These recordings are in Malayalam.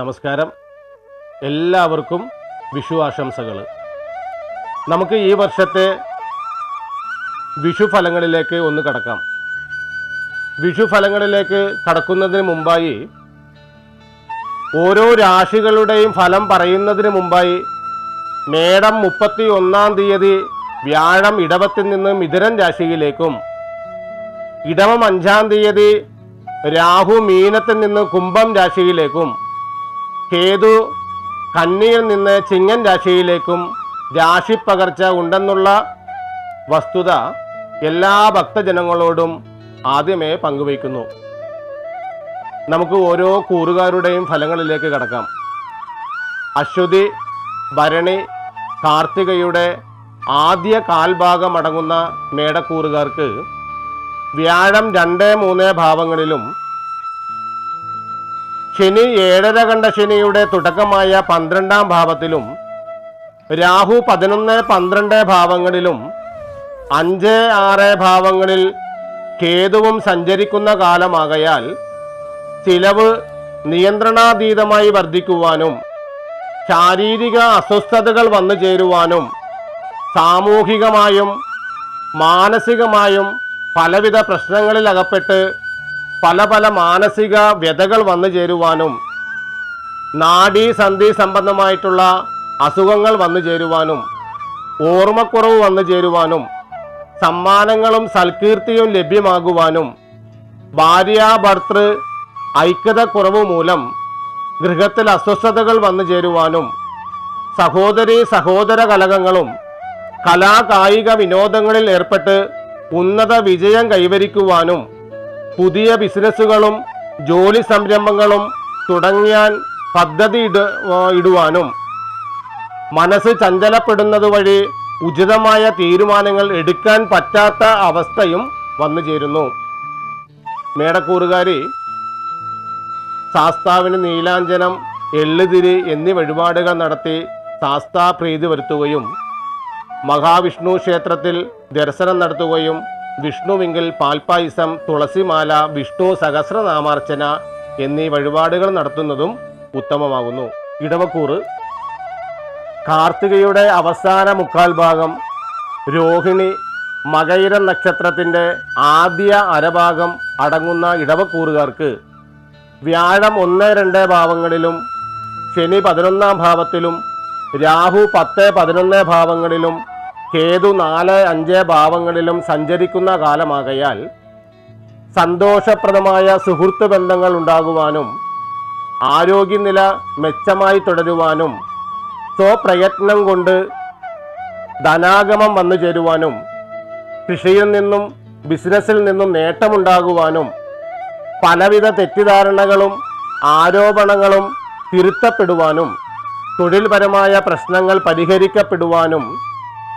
നമസ്കാരം. എല്ലാവർക്കും വിഷു ആശംസകൾ നമുക്ക് ഈ വർഷത്തെ വിഷു ഫലങ്ങളിലേക്ക് ഒന്ന് കടക്കാം. വിഷു ഫലങ്ങളിലേക്ക് കടക്കുന്നതിന് മുമ്പായി ഓരോ രാശികളുടെയും ഫലം പറയുന്നതിന് മുമ്പായി മേടം മുപ്പത്തി ഒന്നാം തീയതി വ്യാഴം ഇടവത്തിൽ നിന്ന് മിഥുനൻ രാശിയിലേക്കും ഇടവം അഞ്ചാം തീയതി രാഹു മീനത്തിൽ നിന്ന് കുംഭം രാശിയിലേക്കും കേതു കന്നിയിൽ നിന്ന് ചിങ്ങൻ രാശിയിലേക്കും രാശി പകർച്ച ഉണ്ടെന്നുള്ള വസ്തുത എല്ലാ ഭക്തജനങ്ങളോടും ആദ്യമേ പങ്കുവയ്ക്കുന്നു. നമുക്ക് ഓരോ കൂറുകാരുടെയും ഫലങ്ങളിലേക്ക് കടക്കാം. അശ്വതി ഭരണി കാർത്തികയുടെ ആദ്യ കാൽഭാഗം അടങ്ങുന്ന മേടക്കൂറുകാർക്ക് വ്യാഴം രണ്ട് മൂന്ന് ഭാവങ്ങളിലും ശനി ഏഴര കണ്ട ശനിയുടെ തുടക്കമായ പന്ത്രണ്ടാം ഭാവത്തിലും രാഹു പതിനൊന്ന് പന്ത്രണ്ട് ഭാവങ്ങളിലും അഞ്ച് ആറ് ഭാവങ്ങളിൽ കേതുവും സഞ്ചരിക്കുന്ന കാലമാകയാൽ ചിലവ് നിയന്ത്രണാതീതമായി വർദ്ധിക്കുവാനും ശാരീരിക അസ്വസ്ഥതകൾ വന്നു ചേരുവാനും സാമൂഹികമായും മാനസികമായും പലവിധ പ്രശ്നങ്ങളിൽ അകപ്പെട്ട് പല പല മാനസിക വ്യതകൾ വന്നു ചേരുവാനും നാഡീ സന്ധി സംബന്ധമായിട്ടുള്ള അസുഖങ്ങൾ വന്നു ചേരുവാനും ഓർമ്മക്കുറവ് വന്നു ചേരുവാനും സമ്മാനങ്ങളും സൽകീർത്തിയും ലഭ്യമാകുവാനും ഭാര്യ ഭർത്തൃ ഐക്യത കുറവ് മൂലം ഗൃഹത്തിൽ അസ്വസ്ഥതകൾ വന്നു ചേരുവാനും സഹോദരി സഹോദര കലകങ്ങളും കലാകായിക വിനോദങ്ങളിൽ ഏർപ്പെട്ട് ഉന്നത വിജയം കൈവരിക്കുവാനും പുതിയ ബിസിനസ്സുകളും ജോലി സംരംഭങ്ങളും തുടങ്ങിയാൻ പദ്ധതി ഇട ഇടുവാനും മനസ്സ് ചഞ്ചലപ്പെടുന്നത് വഴി ഉചിതമായ തീരുമാനങ്ങൾ എടുക്കാൻ പറ്റാത്ത അവസ്ഥയും വന്നു ചേരുന്നു. മേടക്കൂറുകാരി ശാസ്താവിന് നീലാഞ്ജനം എള്ളുതിരി എന്നീ വഴിപാടുകൾ നടത്തി ശാസ്താ പ്രീതി വരുത്തുകയും മഹാവിഷ്ണു ക്ഷേത്രത്തിൽ ദർശനം നടത്തുകയും വിഷ്ണുവിങ്കിൽ പാൽപ്പായസം തുളസിമാല വിഷ്ണു സഹസ്രനാമാർച്ചന എന്നീ വഴിപാടുകൾ നടത്തുന്നതും ഉത്തമമാകുന്നു. ഇടവക്കൂറ്. കാർത്തികയുടെ അവസാന മുക്കാൽ ഭാഗം. രോഹിണി മകയിരം നക്ഷത്രത്തിന്റെ ആദ്യ അരഭാഗം അടങ്ങുന്ന ഇടവക്കൂറുകാർക്ക് വ്യാഴം ഒന്ന് രണ്ട് ഭാവങ്ങളിലും ശനി പതിനൊന്നാം ഭാവത്തിലും രാഹു പത്ത് പതിനൊന്ന് ഭാവങ്ങളിലും കേതു നാല് അഞ്ച് ഭാവങ്ങളിലും സഞ്ചരിക്കുന്ന കാലമാകയാൽ സന്തോഷപ്രദമായ സുഹൃത്ത് ബന്ധങ്ങൾ ഉണ്ടാകുവാനും ആരോഗ്യനില മെച്ചമായി തുടരുവാനും സ്വപ്രയത്നം കൊണ്ട് ധനാഗമം വന്നു ചേരുവാനും കൃഷിയിൽ നിന്നും ബിസിനസ്സിൽ നിന്നും നേട്ടമുണ്ടാകുവാനും പലവിധ തെറ്റിദ്ധാരണകളും ആരോപണങ്ങളും തിരുത്തപ്പെടുവാനും തൊഴിൽപരമായ പ്രശ്നങ്ങൾ പരിഹരിക്കപ്പെടുവാനും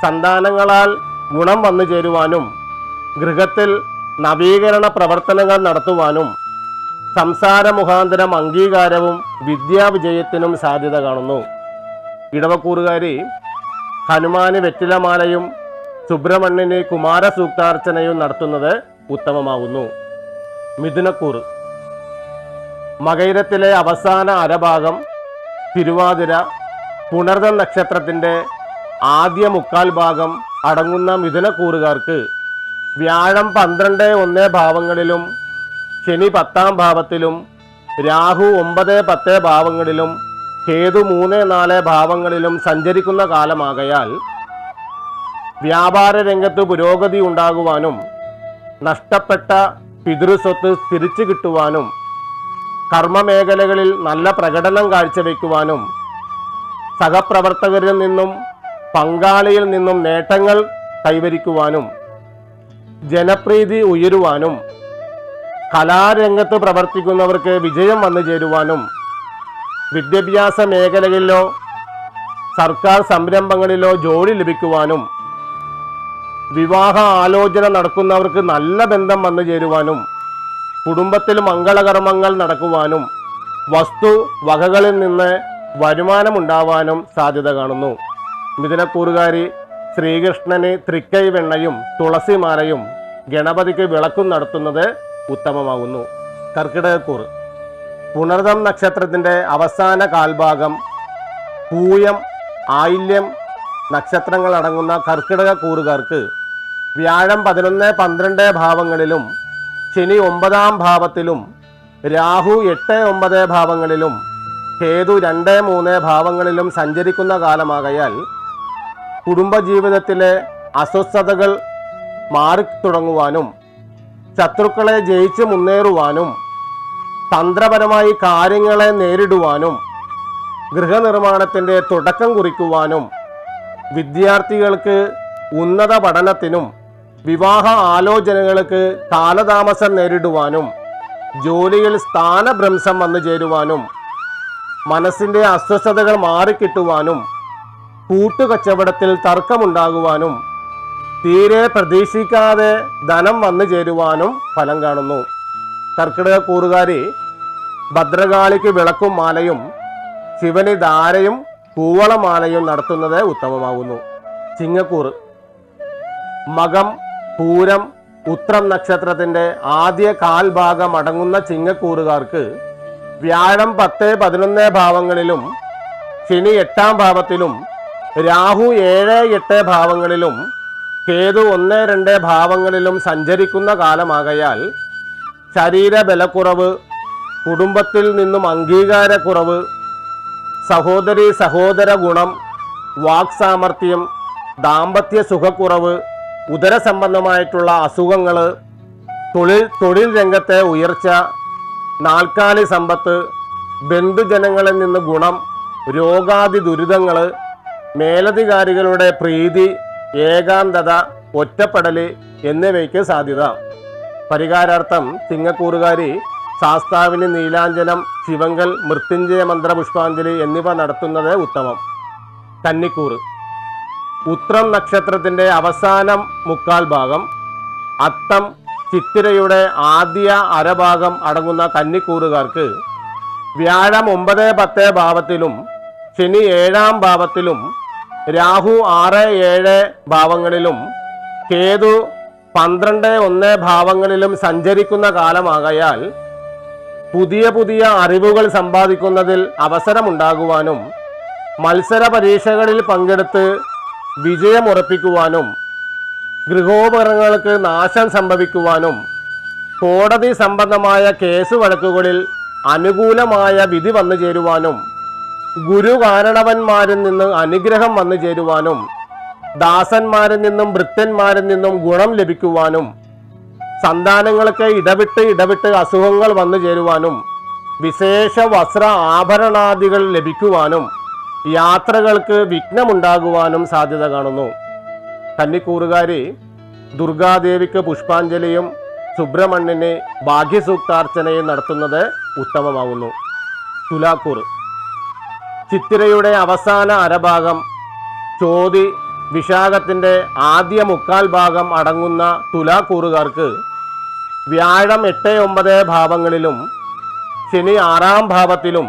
സന്താനങ്ങളാൽ ഗുണം വന്നു ചേരുവാനും ഗൃഹത്തിൽ നവീകരണ പ്രവർത്തനങ്ങൾ നടത്തുവാനും സംസാര മുഖാന്തരം അംഗീകാരവും വിദ്യാവിജയത്തിനും സാധ്യത കാണുന്നു. ഇടവക്കൂറുകാരി ഹനുമാന് വെറ്റിലമാലയും സുബ്രഹ്മണ്യന് കുമാരസൂക്താർച്ചനയും നടത്തുന്നത് ഉത്തമമാകുന്നു മിഥുനക്കൂർ മകൈരത്തിലെ അവസാന അരഭാഗം തിരുവാതിര പുണർദ നക്ഷത്രത്തിന്റെ ആദ്യ മുക്കാൽ ഭാഗം അടങ്ങുന്ന മിഥുനക്കൂറുകാർക്ക് വ്യാഴം പന്ത്രണ്ട് ഒന്ന് ഭാവങ്ങളിലും ശനി പത്താം ഭാവത്തിലും രാഹു ഒമ്പത് പത്ത് ഭാവങ്ങളിലും കേതു മൂന്ന് നാല് ഭാവങ്ങളിലും സഞ്ചരിക്കുന്ന കാലമാകയാൽ വ്യാപാര രംഗത്ത് പുരോഗതി ഉണ്ടാകുവാനും നഷ്ടപ്പെട്ട പിതൃസ്വത്ത് തിരിച്ചു കിട്ടുവാനും കർമ്മമേഖലകളിൽ നല്ല പ്രകടനം കാഴ്ചവെക്കുവാനും സഹപ്രവർത്തകരിൽ നിന്നും പങ്കാളിയിൽ നിന്നും നേട്ടങ്ങൾ കൈവരിക്കുവാനും ജനപ്രീതി ഉയരുവാനും കലാരംഗത്ത് പ്രവർത്തിക്കുന്നവർക്ക് വിജയം വന്നു ചേരുവാനും വിദ്യാഭ്യാസ മേഖലകളിലോ സർക്കാർ സംരംഭങ്ങളിലോ ജോലി ലഭിക്കുവാനും വിവാഹ ആലോചന നടക്കുന്നവർക്ക് നല്ല ബന്ധം വന്നു ചേരുവാനും കുടുംബത്തിൽ മംഗളകർമ്മങ്ങൾ നടക്കുവാനും വസ്തു വകകളിൽ നിന്ന് വരുമാനമുണ്ടാവാനും സാധ്യത കാണുന്നു. മിഥുനക്കൂറുകാരി ശ്രീകൃഷ്ണന് തൃക്കൈ വെണ്ണയും തുളസിമാലയും ഗണപതിക്ക് വിളക്കും നടത്തുന്നത് ഉത്തമമാകുന്നു. കർക്കിടകക്കൂറ് പുണർദം നക്ഷത്രത്തിന്റെ അവസാന കാൽഭാഗം പൂയം ആയില്യം നക്ഷത്രങ്ങൾ അടങ്ങുന്ന കർക്കിടക വ്യാഴം പതിനൊന്ന് പന്ത്രണ്ട് ഭാവങ്ങളിലും ശനി ഒമ്പതാം ഭാവത്തിലും രാഹു എട്ട് ഒമ്പത് ഭാവങ്ങളിലും കേതു രണ്ട് മൂന്ന് ഭാവങ്ങളിലും സഞ്ചരിക്കുന്ന കാലമാകയാൽ കുടുംബജീവിതത്തിലെ അസ്വസ്ഥതകൾ മാറിത്തുടങ്ങുവാനും ശത്രുക്കളെ ജയിച്ച് മുന്നേറുവാനും തന്ത്രപരമായി കാര്യങ്ങളെ നേരിടുവാനും ഗൃഹനിർമ്മാണത്തിന്റെ തുടക്കം കുറിക്കുവാനും വിദ്യാർത്ഥികൾക്ക് ഉന്നത പഠനത്തിനും വിവാഹ ആലോചനകൾക്ക് കാലതാമസം നേരിടുവാനും ജോലിയിൽ സ്ഥാനഭ്രംശം വന്നു ചേരുവാനും മനസ്സിന്റെ അസ്വസ്ഥതകൾ മാറിക്കിട്ടുവാനും കൂട്ടുകച്ചവടത്തിൽ തർക്കമുണ്ടാകുവാനും തീരെ പ്രതീക്ഷിക്കാതെ ധനം വന്നു ചേരുവാനും ഫലം കാണുന്നു. കർക്കിടക കൂറുകാരി ഭദ്രകാളിക്ക് വിളക്കും മാലയും ശിവന് ധാരയും കൂവളമാലയും നടത്തുന്നത് ഉത്തമമാകുന്നു. ചിങ്ങക്കൂറ്. മകം പൂരം ഉത്രം നക്ഷത്രത്തിന്റെ ആദ്യ കാൽഭാഗം അടങ്ങുന്ന ചിങ്ങക്കൂറുകാർക്ക് വ്യാഴം പത്ത് പതിനൊന്ന് ഭാവങ്ങളിലും ശനി എട്ടാം ഭാവത്തിലും രാഹു ഏഴ് എട്ട് ഭാവങ്ങളിലും കേതു ഒന്ന് രണ്ട് ഭാവങ്ങളിലും സഞ്ചരിക്കുന്ന കാലമാകയാൽ ശരീരബലക്കുറവ് കുടുംബത്തിൽ നിന്നും അംഗീകാരക്കുറവ് സഹോദരി സഹോദര ഗുണം വാക് വാക്സാമർഥ്യം ദാമ്പത്യ സുഖക്കുറവ് ഉദര ഉദരസംബന്ധമായിട്ടുള്ള അസുഖങ്ങൾ തൊഴിൽ തൊഴിൽ രംഗത്തെ ഉയർച്ച നാൽക്കാലി സമ്പത്ത് ബന്ധുജനങ്ങളിൽ നിന്ന് ഗുണം രോഗാതി ദുരിതങ്ങൾ മേലധികാരികളുടെ പ്രീതി ഏകാന്തത ഒറ്റപ്പെടൽ എന്നിവയ്ക്ക് സാധ്യത. പരിഹാരാർത്ഥം ചിങ്ങക്കൂറുകാരി ശാസ്താവിന് നീലാഞ്ജനം ശിവങ്കൽ മൃത്യുഞ്ജയ മന്ത്രപുഷ്പാഞ്ജലി എന്നിവ നടത്തുന്നത് ഉത്തമം. കന്നിക്കൂറ്. ഉത്രം നക്ഷത്രത്തിന്റെ അവസാനം മുക്കാൽ ഭാഗം. അത്തം ചിത്തിരയുടെ ആദ്യ അരഭാഗം അടങ്ങുന്ന കന്നിക്കൂറുകാർക്ക് വ്യാഴം ഒമ്പത് പത്ത് ഭാവത്തിലും ശനി ഏഴാം ഭാവത്തിലും രാഹു ആറ് ഏഴ് ഭാവങ്ങളിലും കേതു പന്ത്രണ്ട് ഒന്ന് ഭാവങ്ങളിലും സഞ്ചരിക്കുന്ന കാലമാകയാൽ പുതിയ പുതിയ അറിവുകൾ സമ്പാദിക്കുന്നതിൽ അവസരമുണ്ടാകുവാനും മത്സര പരീക്ഷകളിൽ പങ്കെടുത്ത് വിജയമുറപ്പിക്കുവാനും ഗൃഹോപകരണങ്ങൾക്ക് നാശം സംഭവിക്കുവാനും കോടതി സംബന്ധമായ കേസ് വഴക്കുകളിൽ അനുകൂലമായ വിധി വന്നു ചേരുവാനും ഗുരു കാരണവന്മാരിൽ നിന്ന് അനുഗ്രഹം വന്നു ചേരുവാനും ദാസന്മാരിൽ നിന്നും ഭൃത്യന്മാരിൽ നിന്നും ഗുണം ലഭിക്കുവാനും സന്താനങ്ങൾക്ക് ഇടവിട്ട് ഇടവിട്ട് അസുഖങ്ങൾ വന്നു ചേരുവാനും വിശേഷ വസ്ത്ര ആഭരണാദികൾ ലഭിക്കുവാനും യാത്രകൾക്ക് വിഘ്നമുണ്ടാകുവാനും സാധ്യത കാണുന്നു. കന്നിക്കൂറുകാരി ദുർഗാദേവിക്ക് പുഷ്പാഞ്ജലിയും സുബ്രഹ്മണ്യന് ഭാഗ്യസൂക്താർച്ചനയും നടത്തുന്നത് ഉത്തമമാകുന്നു. തുലാക്കൂർ ചിത്തിരയുടെ അവസാന അരഭാഗം ചോതി വിശാഖത്തിന്റെ ആദ്യ മുക്കാൽ ഭാഗം അടങ്ങുന്ന തുലാക്കൂറുകാർക്ക് വ്യാഴം എട്ട് ഒമ്പത് ഭാവങ്ങളിലും ശനി ആറാം ഭാവത്തിലും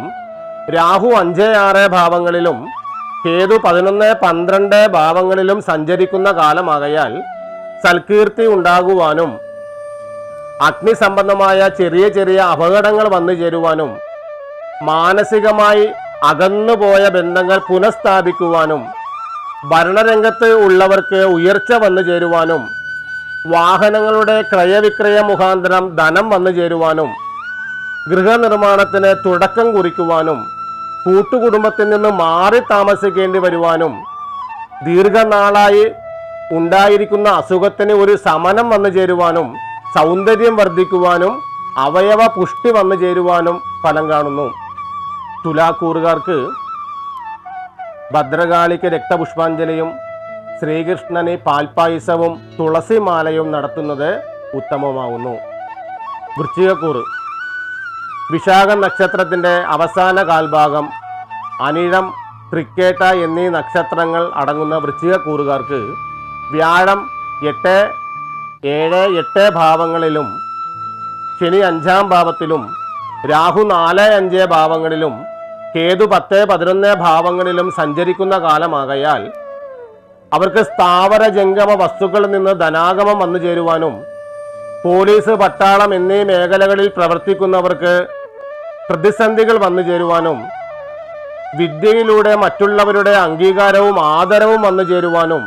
രാഹു അഞ്ച് ആറ് ഭാവങ്ങളിലും കേതു പതിനൊന്ന് പന്ത്രണ്ട് ഭാവങ്ങളിലും സഞ്ചരിക്കുന്ന കാലമാകയാൽ സൽകീർത്തി ഉണ്ടാകുവാനും അഗ്നി സംബന്ധമായ ചെറിയ ചെറിയ അപകടങ്ങൾ വന്നു ചേരുവാനും മാനസികമായി അകന്നുപോയ ബന്ധങ്ങൾ പുനഃസ്ഥാപിക്കുവാനും ഭരണരംഗത്ത് ഉള്ളവർക്ക് ഉയർച്ച വന്നു ചേരുവാനും വാഹനങ്ങളുടെ ക്രയവിക്രയ മുഖാന്തരം ധനം വന്നു ചേരുവാനും ഗൃഹനിർമ്മാണത്തിന് തുടക്കം കുറിക്കുവാനും കൂട്ടുകുടുംബത്തിൽ നിന്ന് മാറി താമസിക്കേണ്ടി വരുവാനും ദീർഘനാളായി ഉണ്ടായിരിക്കുന്ന അസുഖത്തിന് ഒരു സമനം വന്നു ചേരുവാനും സൗന്ദര്യം വർദ്ധിക്കുവാനും അവയവ പുഷ്ടി വന്നു ചേരുവാനും ഫലം കാണുന്നു. തുലാക്കൂറുകാർക്ക് ഭദ്രകാളിക്ക് രക്തപുഷ്പാഞ്ജലിയും ശ്രീകൃഷ്ണന് പാൽപ്പായസവും തുളസിമാലയും നടത്തുന്നത് ഉത്തമമാവുന്നു. വൃശ്ചികക്കൂറ്. വിശാഖ നക്ഷത്രത്തിന്റെ അവസാന കാൽഭാഗം അനിഴം തൃക്കേട്ട എന്നീ നക്ഷത്രങ്ങൾ അടങ്ങുന്ന വൃശ്ചികക്കൂറുകാർക്ക് വ്യാഴം എട്ട് ഏഴ് എട്ട് ഭാവങ്ങളിലും ശനി അഞ്ചാം ഭാവത്തിലും രാഹു നാല് അഞ്ച് ഭാവങ്ങളിലും കേതു പത്ത് പതിനൊന്ന് ഭാവങ്ങളിലും സഞ്ചരിക്കുന്ന കാലമാകയാൽ അവർക്ക് സ്ഥാവര ജംഗമ വസ്തുക്കളിൽ നിന്ന് ധനാഗമം വന്നു ചേരുവാനും പോലീസ് പട്ടാളം എന്നീ മേഖലകളിൽ പ്രവർത്തിക്കുന്നവർക്ക് പ്രതിസന്ധികൾ വന്നു ചേരുവാനും വിദ്യയിലൂടെ മറ്റുള്ളവരുടെ അംഗീകാരവും ആദരവും വന്നു ചേരുവാനും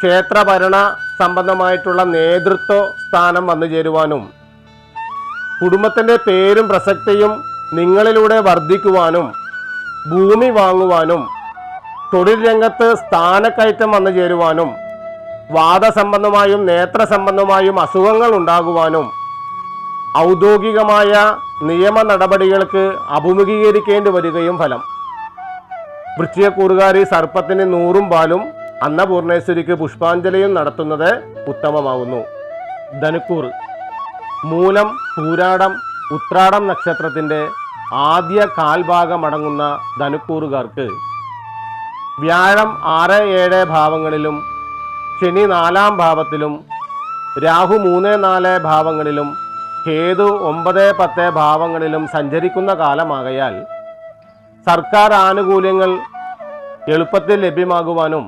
ക്ഷേത്രഭരണ സംബന്ധമായിട്ടുള്ള നേതൃത്വ സ്ഥാനം വന്നു ചേരുവാനും കുടുംബത്തിന്റെ പേരും പ്രസക്തിയും നിങ്ങളിലൂടെ വർദ്ധിക്കുവാനും ഭൂമി വാങ്ങുവാനും തൊഴിൽ രംഗത്ത് സ്ഥാനക്കയറ്റം വന്നു ചേരുവാനും വാദസംബന്ധമായും നേത്ര സംബന്ധമായും അസുഖങ്ങൾ ഉണ്ടാകുവാനും ഔദ്യോഗികമായ നിയമ നടപടികൾക്ക് അഭിമുഖീകരിക്കേണ്ടി വരികയും ഫലം. വൃശ്ചികക്കൂറുകാരി സർപ്പത്തിന് നൂറും പാലും അന്നപൂർണേശ്വരിക്ക് പുഷ്പാഞ്ജലിയും നടത്തുന്നത് ഉത്തമമാവുന്നു. ധനുക്കൂർ മൂലം പൂരാടം ഉത്രാടം നക്ഷത്രത്തിന്റെ ആദ്യ കാൽഭാഗമടങ്ങുന്ന ധനുക്കൂറുകാർക്ക് വ്യാഴം ആറ് ഏഴ് ഭാവങ്ങളിലും ശനി നാലാം ഭാവത്തിലും രാഹു മൂന്ന് നാല് ഭാവങ്ങളിലും കേതു ഒമ്പത് പത്ത് ഭാവങ്ങളിലും സഞ്ചരിക്കുന്ന കാലമാകയാൽ സർക്കാർ ആനുകൂല്യങ്ങൾ എളുപ്പത്തിൽ ലഭ്യമാകുവാനും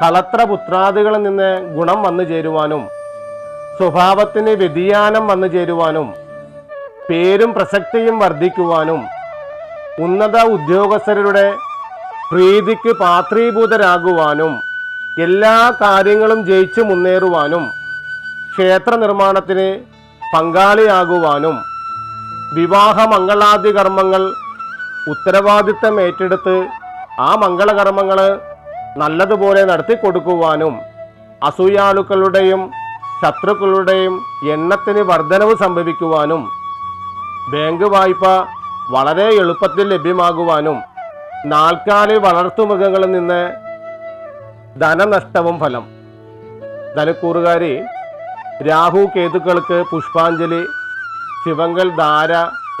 കളത്രപുത്രാദികളിൽ നിന്ന് ഗുണം വന്നു ചേരുവാനും സ്വഭാവത്തിന് വ്യതിയാനം വന്നു ചേരുവാനും പേരും പ്രസക്തിയും വർദ്ധിക്കുവാനും ഉന്നത ഉദ്യോഗസ്ഥരുടെ പ്രീതിക്ക് പാത്രീഭൂതരാകുവാനും എല്ലാ കാര്യങ്ങളും ജയിച്ചു മുന്നേറുവാനും ക്ഷേത്ര നിർമ്മാണത്തിന് പങ്കാളിയാകുവാനും വിവാഹ മംഗളാദി കർമ്മങ്ങൾ ഉത്തരവാദിത്തം ഏറ്റെടുത്ത് ആ മംഗളകർമ്മങ്ങൾ നല്ലതുപോലെ നടത്തിക്കൊടുക്കുവാനും അസൂയാളുക്കളുടെയും ശത്രുക്കളുടെയും എണ്ണത്തിന് വർധനവ് സംഭവിക്കുവാനും ബാങ്ക് വായ്പ വളരെ എളുപ്പത്തിൽ ലഭ്യമാകുവാനും നാൽക്കാലി വളർത്തുമൃഗങ്ങളിൽ നിന്ന് ധനനഷ്ടവും ഫലം. ധനക്കൂറുകാരി രാഹു കേതുക്കൾക്ക് പുഷ്പാഞ്ജലി ശിവങ്കൽ ധാര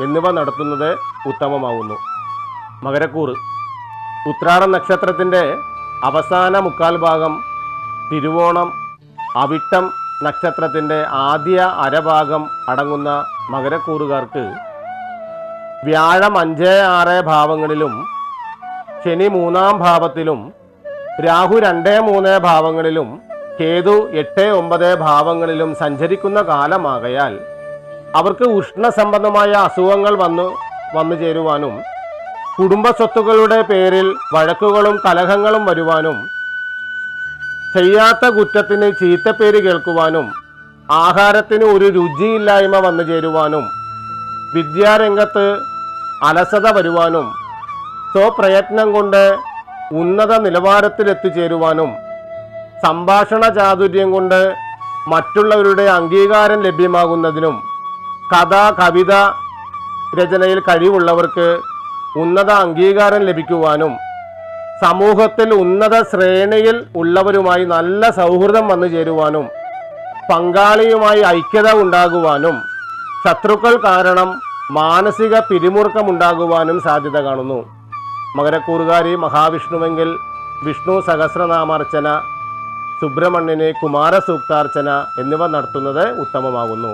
എന്നിവ നടത്തുന്നത് ഉത്തമമാവുന്നു. മകരക്കൂറ്. ഉത്രാട നക്ഷത്രത്തിന്റെ അവസാന മുക്കാൽ ഭാഗം തിരുവോണം അവിട്ടം നക്ഷത്രത്തിന്റെ ആദ്യ അരഭാഗം അടങ്ങുന്ന മകരക്കൂറുകാർക്ക് വ്യാഴം അഞ്ച് ആറ് ഭാവങ്ങളിലും ശനി മൂന്നാം ഭാവത്തിലും രാഹു രണ്ട് മൂന്ന് ഭാവങ്ങളിലും കേതു എട്ട് ഒമ്പത് ഭാവങ്ങളിലും സഞ്ചരിക്കുന്ന കാലമാകയാൽ അവർക്ക് ഉഷ്ണസംബന്ധമായ അസുഖങ്ങൾ വന്നു വന്നു ചേരുവാനും കുടുംബ സ്വത്തുക്കളുടെ പേരിൽ വഴക്കുകളും കലഹങ്ങളും വരുവാനും ചെയ്യാത്ത കുറ്റത്തിന് ചീത്തപ്പേര് കേൾക്കുവാനും ആഹാരത്തിന് ഒരു രുചിയില്ലായ്മ വന്നു ചേരുവാനും വിദ്യാരംഗത്ത് അലസത വരുവാനും സ്വപ്രയത്നം കൊണ്ട് ഉന്നത നിലവാരത്തിലെത്തിച്ചേരുവാനും സംഭാഷണ ചാതുര്യം കൊണ്ട് മറ്റുള്ളവരുടെ അംഗീകാരം ലഭ്യമാകുന്നതിനും കഥ കവിത രചനയിൽ കഴിവുള്ളവർക്ക് ഉന്നത അംഗീകാരം ലഭിക്കുവാനും സമൂഹത്തിൽ ഉന്നത ശ്രേണിയിൽ ഉള്ളവരുമായി നല്ല സൗഹൃദം വന്നു ചേരുവാനും പങ്കാളിയുമായി ഐക്യത ഉണ്ടാകുവാനും ശത്രുക്കൾ കാരണം മാനസിക പിരിമുറുക്കമുണ്ടാകുവാനും സാധ്യത കാണുന്നു. മകരക്കൂറുകാരി മഹാവിഷ്ണുവെങ്കിൽ വിഷ്ണു സഹസ്രനാമാർച്ചന സുബ്രഹ്മണ്യന് കുമാരസൂക്താർച്ചന എന്നിവ നടത്തുന്നത് ഉത്തമമാകുന്നു.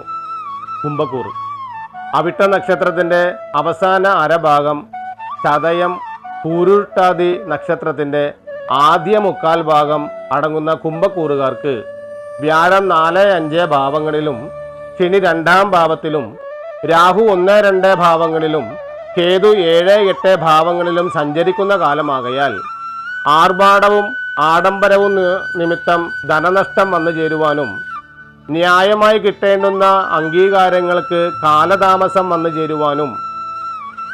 കുംഭക്കൂർ അവിട്ട നക്ഷത്രത്തിന്റെ അവസാന അരഭാഗം ചതയം പൂരുട്ടാതി നക്ഷത്രത്തിന്റെ ആദ്യ മുക്കാൽ ഭാഗം അടങ്ങുന്ന കുംഭക്കൂറുകാർക്ക് വ്യാഴം നാല് അഞ്ച് ഭാവങ്ങളിലും ശനി രണ്ടാം ഭാവത്തിലും രാഹു ഒന്ന് രണ്ട് ഭാവങ്ങളിലും കേതു ഏഴ് എട്ട് ഭാവങ്ങളിലും സഞ്ചരിക്കുന്ന കാലമാകയാൽ ആർഭാടവും ആഡംബരവും നിമിത്തം ധനനഷ്ടം വന്നു ചേരുവാനും ന്യായമായി കിട്ടേണ്ടുന്ന അംഗീകാരങ്ങൾക്ക് കാലതാമസം വന്നു ചേരുവാനും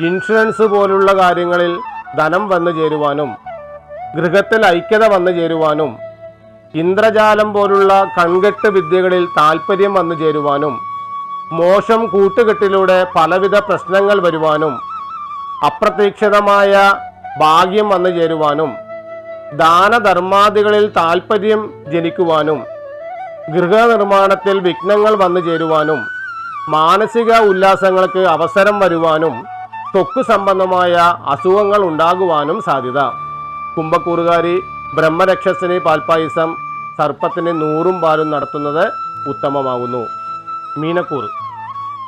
ഇൻഷുറൻസ് പോലുള്ള കാര്യങ്ങളിൽ ധനം വന്നു ചേരുവാനും ഗൃഹത്തിൽ ഐക്യത വന്നു ചേരുവാനും ഇന്ദ്രജാലം പോലുള്ള കൺകെട്ട് വിദ്യകളിൽ താല്പര്യം വന്നു ചേരുവാനും മോശം കൂട്ടുകെട്ടിലൂടെ പലവിധ പ്രശ്നങ്ങൾ വരുവാനും അപ്രതീക്ഷിതമായ ഭാഗ്യം വന്നു ചേരുവാനും ദാനധർമാദികളിൽ താല്പര്യം ജനിക്കുവാനും ഗൃഹനിർമ്മാണത്തിൽ വിഘ്നങ്ങൾ വന്നു ചേരുവാനും മാനസിക ഉല്ലാസങ്ങൾക്ക് അവസരം വരുവാനും ത്വക്ക് സംബന്ധമായ അസുഖങ്ങൾ ഉണ്ടാകുവാനും സാധ്യത. കുംഭക്കൂറുകാരി ബ്രഹ്മരക്ഷസിന് പാൽപ്പായസം സർപ്പത്തിന് നൂറും പാലും നടത്തുന്നത് ഉത്തമമാകുന്നു. മീനക്കൂർ.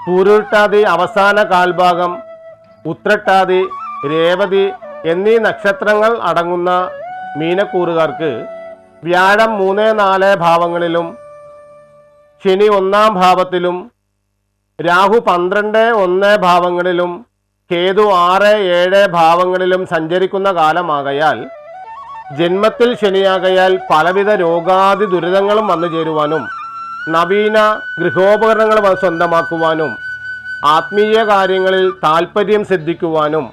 പൂരുട്ടാതി അവസാന കാൽഭാഗം ഉത്രട്ടാതി രേവതി എന്നീ നക്ഷത്രങ്ങൾ അടങ്ങുന്ന മീനക്കൂറുകാർക്ക് വ്യാഴം മൂന്ന് നാല് ഭാവങ്ങളിലും ശനി ഒന്നാം ഭാവത്തിലും രാഹു പന്ത്രണ്ട് ഒന്ന് ഭാവങ്ങളിലും കേതു ആറ് ഏഴ് ഭാവങ്ങളിലും സഞ്ചരിക്കുന്ന കാലമാകയാൽ ജന്മത്തിൽ ശനിയാകയാൽ പലവിധ രോഗാദി ദുരിതങ്ങളും വന്നു ചേരുവാനും നവീന ഗൃഹോപകരണങ്ങൾ സ്വന്തമാക്കുവാനും ആത്മീയ കാര്യങ്ങളിൽ താല്പര്യം സിദ്ധിക്കുവാനും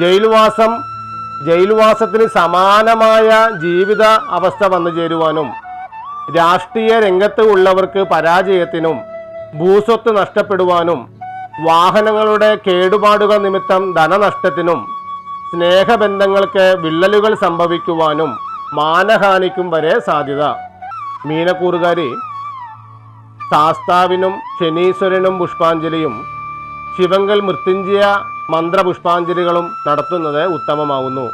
ജയിൽവാസം ജയിൽവാസത്തിന് സമാനമായ ജീവിത അവസ്ഥ വന്നു ചേരുവാനും രാഷ്ട്രീയ രംഗത്ത് ഉള്ളവർക്ക് പരാജയത്തിനും ഭൂസ്വത്ത് നഷ്ടപ്പെടുവാനും വാഹനങ്ങളുടെ കേടുപാടുകൾ നിമിത്തം ധനനഷ്ടത്തിനും സ്നേഹബന്ധങ്ങൾക്ക് വിള്ളലുകൾ സംഭവിക്കുവാനും മാനഹാനിക്കും വരെ സാധ്യത. മീനക്കൂറുകാരി ശാസ്താവിനും ശനീശ്വരനും പുഷ്പാഞ്ജലിയും ശിവങ്കൽ മൃത്യുഞ്ജയ മന്ത്രപുഷ്പാഞ്ജലികളും നടത്തുന്നത് ഉത്തമമാവുന്നു.